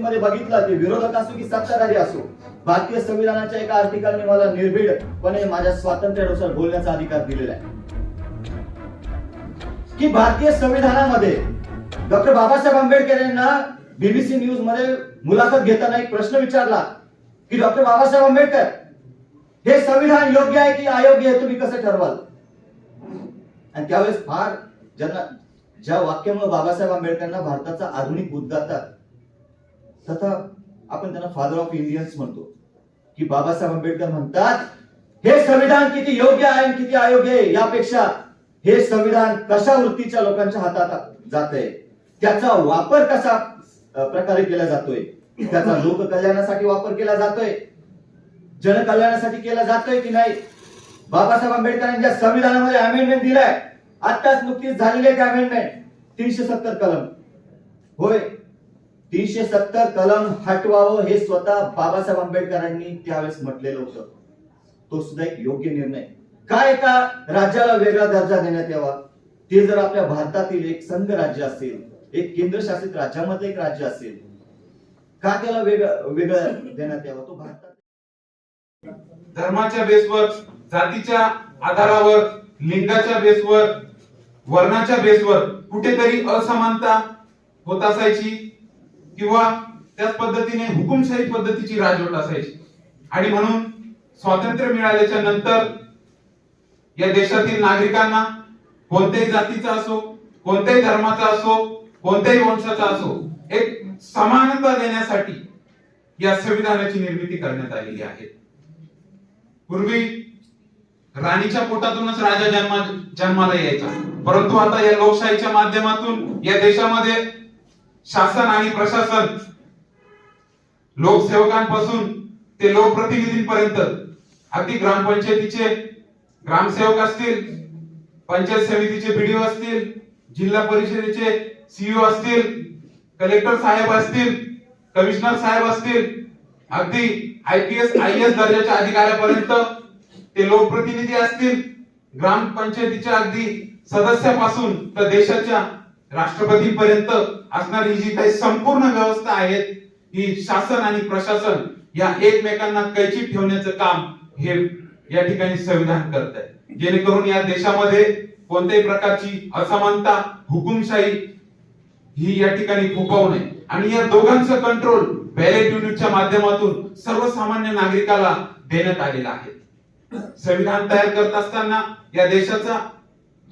मध्ये बघितलं की विरोधक असो की सत्ताधारी असो भारतीय संविधानाच्या एका आर्टिकलने मला निर्भीडपणे माझ्या स्वातंत्र्यानुसार बोलण्याचा अधिकार दिलेला आहे. की भारतीय संविधानामध्ये डॉक्टर बाबासाहेब आंबेडकर यांना बीबीसी न्यूजमध्ये मुलाखत घेताना एक प्रश्न विचारला की डॉक्टर बाबासाहेब आंबेडकर हे संविधान योग्य आहे की अयोग्य आहे तुम्ही कसं ठरवाल? आणि त्यावेळेस फार ज्यांना ज्या वाक्यामुळे बाबासाहेब आंबेडकरांना भारताचा आधुनिक उद्गाता तथा आपण त्यांना फादर ऑफ इंडियन्स म्हणतो. की बाबासाहेब आंबेडकर म्हणतात हे संविधान किती योग्य आहे आणि किती अयोग्य आहे? यापेक्षा हे संविधान कशा वृत्तीच्या लोकांच्या हातात जात आहे त्याचा वापर कसा प्रकारे केला जातोय? त्याचा लोक कल्याणासाठी वापर केला जातोय? जनकल्याणासाठी केला जातोय की नाही? बाबासाहेब आंबेडकरांनी ज्या संविधानामध्ये अमेंडमेंट दिलाय आत्ताच नुकतीच झालेली एक अमेंडमेंट तीनशे सत्तर कलम. होय तीनशे सत्तर कलम हटवावं हे स्वतः बाबासाहेब आंबेडकरांनी त्यावेळेस म्हटलेलं होतं. तो सुद्धा एक योग्य निर्णय. काय एका राज्याला वेगळा दर्जा देण्यात यावा? ते जर आपल्या भारतातील एक संघ राज्य असेल एक केंद्रशासित राज्यामध्ये एक राज्य असेल का त्याला वेगळं वेगळं देण्यात यावा? तो भारतात धर्माच्या बेसवर जातीच्या आधारावर लिंगाच्या बेसवर वर्णाच्या बेसवर कुठेतरी असमानता होत असायची किंवा त्याच पद्धतीने हुकुमशाही पद्धतीची राजवट असायची. आणि म्हणून स्वातंत्र्य मिळाल्याच्या नंतर या देशातील नागरिकांना कोणत्याही जातीचा असो कोणत्याही धर्माचा असो कोणत्याही वंशाचा असो एक समानता देण्यासाठी या संविधानाची निर्मिती करण्यात आलेली आहे. पूर्वी राणीच्या पोटातूनच राजा जन्मा जन्माला यायचा. परंतु आता या लोकशाहीच्या माध्यमातून या देशामध्ये शासन आणि प्रशासन लोकसेवकांपासून ते लोकप्रतिनिधींपर्यंत अगदी ग्रामपंचायतीचे ग्रामसेवक असतील पंचायत समितीचे बीडीओ असतील जिल्हा परिषदेचे सीईओ असतील कलेक्टर साहेब असतील कमिशनर साहेब असतील अगदी आयपीएस आय एस दर्जाच्या अधिकाऱ्यापर्यंत ते लोकप्रतिनिधी असतील ग्रामपंचायतीच्या अगदी सदस्यापासून तर देशाच्या राष्ट्रपतीपर्यंत असणारी जी काही संपूर्ण व्यवस्था आहे ही शासन आणि प्रशासन या एकमेकांना कैचित ठेवण्याचं काम हे या ठिकाणी संविधान करत आहे जेणेकरून या देशामध्ये कोणत्याही प्रकारची असमानता हुकुमशाही ही या ठिकाणी फुकवू नये. आणि या दोघांचं कंट्रोल बॅलेट युनिटच्या माध्यमातून सर्वसामान्य नागरिकाला देण्यात आलेला आहे. संविधान तयार करत असताना या देशाचा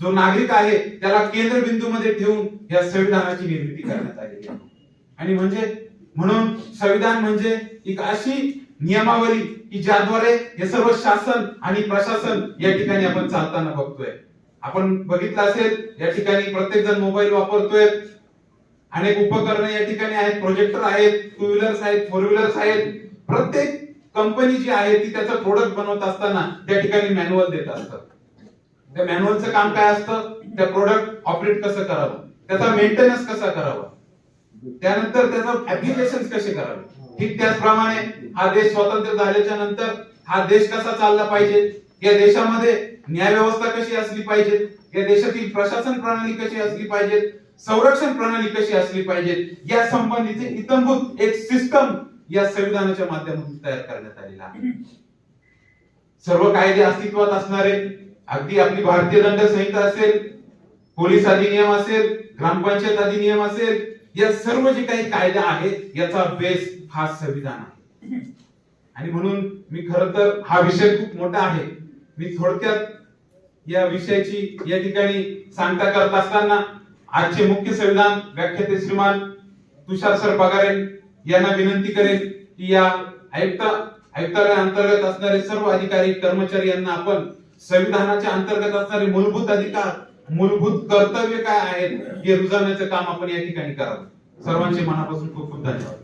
जो नागरिक आहे त्याला केंद्रबिंदू मध्ये ठेवून या संविधानाची निर्मिती करण्यात आलेली आहे. आणि म्हणजे म्हणून संविधान म्हणजे एक अशी नियमावली की ज्याद्वारे हे सर्व शासन आणि प्रशासन या ठिकाणी आपण चालताना बघतोय. आपण बघितलं असेल या ठिकाणी प्रत्येक जण मोबाईल वापरतोय. अनेक उपकरणे या ठिकाणी आहेत प्रोजेक्टर आहेत टू व्हीलर्स आहेत फोर व्हीलर्स आहेत. प्रत्येक कंपनी जी आहे ती त्याचं प्रोडक्ट बनवत असताना त्या ठिकाणी मॅन्युअल देत असतात. त्या मॅन्युअलचं काम काय असतं? त्या प्रोडक्ट ऑपरेट कसं करावं? त्याचा मेंटेनन्स कसा करावा? त्यानंतर त्याचं ऍप्लिकेशन कसे करावे? ठीक त्याचप्रमाणे हा देश स्वतंत्र झाल्याच्यानंतर हा देश कसा चालला पाहिजे? या देशामध्ये न्याय व्यवस्था कशी असली पाहिजे? या देशातील प्रशासन प्रणाली कशी असली पाहिजे? संरक्षण प्रणाली कशी असली पाहिजे? या संबंधीचे इतंभूत एक सिस्टम या संविधानाच्या माध्यमातून तयार करण्यात आलेला आहे. सर्व कायदे अस्तित्वात असणारे अगदी आपली भारतीय दंड संहिता असेल पोलीस अधिनियम असेल ग्रामपंचायत अधिनियम असेल या सर्व जे काही कायदे आहेत याचा बेस हा संविधान आहे. आणि म्हणून मी खर तर हा विषय खूप मोठा आहे. मी थोडक्यात या विषयाची या ठिकाणी सांगता करत असताना आजचे मुख्य संविधान व्याख्याते श्रीमान तुषार सर पगारे यांना विनंती करेन की या आयुक्त आयुक्तालय अंतर्गत असणारे सर्व अधिकारी कर्मचारी यांना आपण संविधानाच्या अंतर्गत असणारे मूलभूत अधिकार मूलभूत कर्तव्य काय आहेत हे रुजवण्याचं काम आपण या ठिकाणी करावं. सर्वांचे मनापासून खूप खूप धन्यवाद.